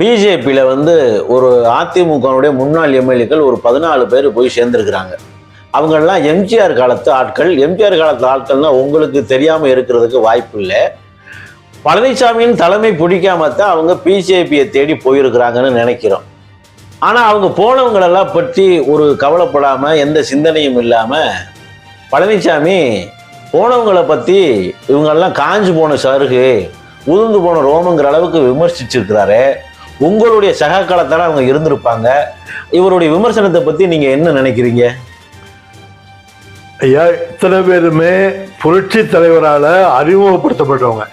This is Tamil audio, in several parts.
பிஜேபியில் வந்து ஒரு அதிமுகவுடைய முன்னாள் எம்எல்ஏக்கள் ஒரு பதினாலு பேர் போய் சேர்ந்துருக்கிறாங்க. அவங்கெல்லாம் எம்ஜிஆர் காலத்து ஆட்கள். எம்ஜிஆர் காலத்து ஆட்கள்னால் உங்களுக்கு தெரியாமல் இருக்கிறதுக்கு வாய்ப்பு இல்லை. பழனிசாமியின் தலைமை பிடிக்காம தான் அவங்க பிஜேபியை தேடி போயிருக்கிறாங்கன்னு நினைக்கிறோம். ஆனால் அவங்க போனவங்களெல்லாம் பற்றி ஒரு கவலைப்படாமல் எந்த சிந்தனையும் இல்லாமல் பழனிசாமி போனவங்களை பற்றி இவங்கெல்லாம் காஞ்சு போன சருகு உதிர்ந்து போன ரோமங்கிற அளவுக்கு விமர்சிச்சிருக்கிறாரு. உங்களுடைய சக அவங்க இருந்திருப்பாங்க. இவருடைய விமர்சனத்தை பற்றி நீங்கள் என்ன நினைக்கிறீங்க? ஐயா இத்தனை பேருமே புரட்சி தலைவரால அறிமுகப்படுத்தப்பட்டவங்க.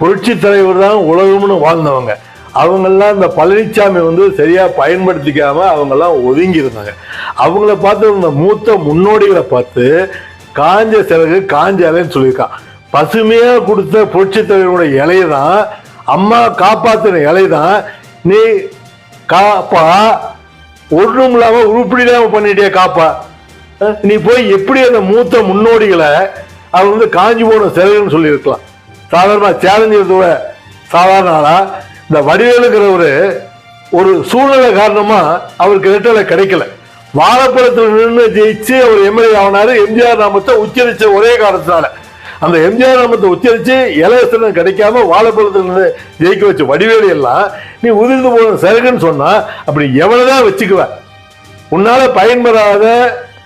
புரட்சி தலைவர் தான் உலகம்னு வாழ்ந்தவங்க. அவங்கெல்லாம் இந்த பழனிசாமி வந்து சரியா பயன்படுத்திக்காம அவங்கெல்லாம் ஒதுங்கி இருந்தாங்க. அவங்கள பார்த்து இந்த மூத்த முன்னோடிகளை பார்த்து காஞ்ச சிறகு காஞ்ச இலைன்னு சொல்லியிருக்கான். பசுமையாக கொடுத்த புரட்சி தலைவருடைய இலையை தான் அம்மா காப்பாத்தின இலை தான் நீ காப்பா. ஒன்றும் இல்லாம உருப்படி இல்லாம பண்ணிட்டே காப்பா. நீ போய் எப்படி அந்த மூத்த முன்னோடிகளை அவங்க வந்து காஞ்சி போன சிலைன்னு சொல்லியிருக்கலாம். சாதாரணமாக சேலஞ்சு சாதாரண ஆளா. இந்த வடிவேலுங்கிறவர் ஒரு சூழ்நிலை காரணமா அவருக்கு ரெட்டலை கிடைக்கல. வாழைப்பழத்தில் நின்று ஜெயிச்சு அவர் எம்எல்ஏ ஆனாரு. எம்ஜிஆர் நாமத்தை உச்சரிச்ச ஒரே காரணத்தினால. அந்த எம்ஜிஆர் நாமத்தை உச்சரிச்சு இலவசனம் கிடைக்காம வாழைப்பழத்தில் நின்று ஜெயிக்க வச்ச வடிவேலு எல்லாம் நீ உதிர்ந்து போன சருகுன்னு சொன்னா அப்படி எவ்வளவுதான் வச்சுக்குவ. உன்னால பயன்பெறாத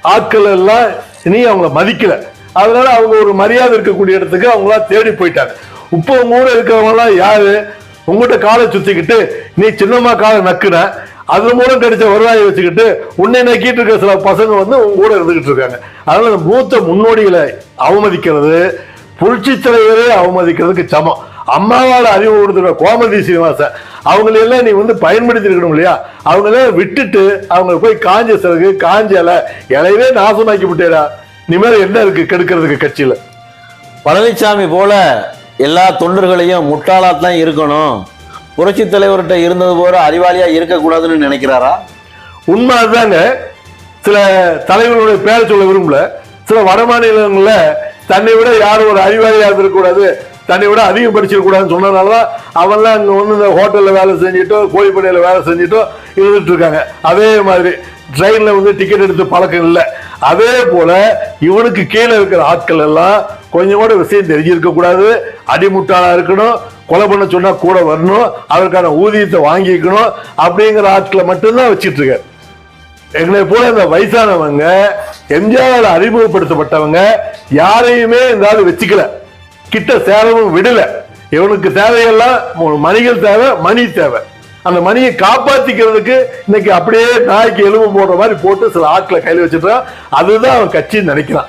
ஆட்கள் எல்லாம் நீ அவங்கள மதிக்கல. அதனால அவங்க ஒரு மரியாதை இருக்கக்கூடிய இடத்துக்கு அவங்களா தேடி போயிட்டாங்க. இப்போ உங்க கூட இருக்கிறவங்களாம் யாரு? உங்ககிட்ட காலை சுத்திக்கிட்டு நீ சின்னம்மா காலை நக்குன. அது மூலம் கிடைச்ச வருவாயை வச்சுக்கிட்டு உன்னை நக்கிட்டு இருக்க சில பசங்க வந்து உங்க கூட இருந்துகிட்டு இருக்காங்க. அதனால மூத்த முன்னோடிகளை அவமதிக்கிறது புரட்சி தலைவரே அவமதிக்கிறதுக்கு சமம். அம்மாவால அறிவு கொடுத்துருக்க கோமதி சீனிவாசன் அவங்களெல்லாம் நீ வந்து பயன்படுத்தி இருக்கணும் இல்லையா? அவங்களெல்லாம் விட்டுட்டு அவங்க போய் காஞ்ச சிறகு காஞ்ச இலை இலையவே நாசமாக்கி விட்டேடா. இனிமேல் என்ன இருக்கு கெடுக்கிறதுக்கு கட்சியில? பழனிசாமி போல எல்லா தொண்டர்களையும் முட்டாளாத்தான் இருக்கணும். புரட்சி தலைவர்கிட்ட இருந்தது போல அறிவாளியா இருக்கக்கூடாதுன்னு நினைக்கிறாரா? உண்மை அதுதாங்க சில தலைவர்களுடைய பேரை சொல்ல விரும்பல. சில வட மாநிலங்கள்ல தன்னை விட யாரும் ஒரு அறிவாளியா இருக்கக்கூடாது. தன்னை விட அதிகம் படிச்சிடக்கூடாதுன்னு சொன்னதுனால தான் அவன்லாம் அங்கே வந்து இந்த ஹோட்டலில் வேலை செஞ்சுட்டோ கோழிப்படையில் வேலை செஞ்சுட்டோ இருந்துட்டுருக்காங்க அதே மாதிரி ட்ரெயினில் வந்து டிக்கெட் எடுத்து பழக்கம் இல்லை. அதே போல் இவனுக்கு கீழே இருக்கிற ஆட்கள் எல்லாம் கொஞ்சம் கூட விஷயம் தெரிஞ்சிருக்கக்கூடாது அடிமுட்டாளாக இருக்கணும். கொலை பண்ண சொன்னால் கூட வரணும். அதற்கான ஊதியத்தை வாங்கிக்கணும் அப்படிங்கிற ஆட்களை மட்டும்தான் வச்சிட்டு எங்களை போல இந்த வயசானவங்க எம்ஜிஆர் அறிமுகப்படுத்தப்பட்டவங்க யாரையுமே இந்த வச்சுக்கலை வச்சுக்கல. கிட்ட சேரவும் விடல. இவனுக்கு தேவையெல்லாம் மணிகள் தேவை மணி தேவை. அந்த மணியை காப்பாத்திக்கிறதுக்கு இன்னைக்கு அப்படியே நாய்க்கு எலும்பு போடுற மாதிரி போட்டு சில ஆட்களை கையில் வச்சுட்டான் அதுதான் அவன் கட்சின்னு நினைக்கிறான்.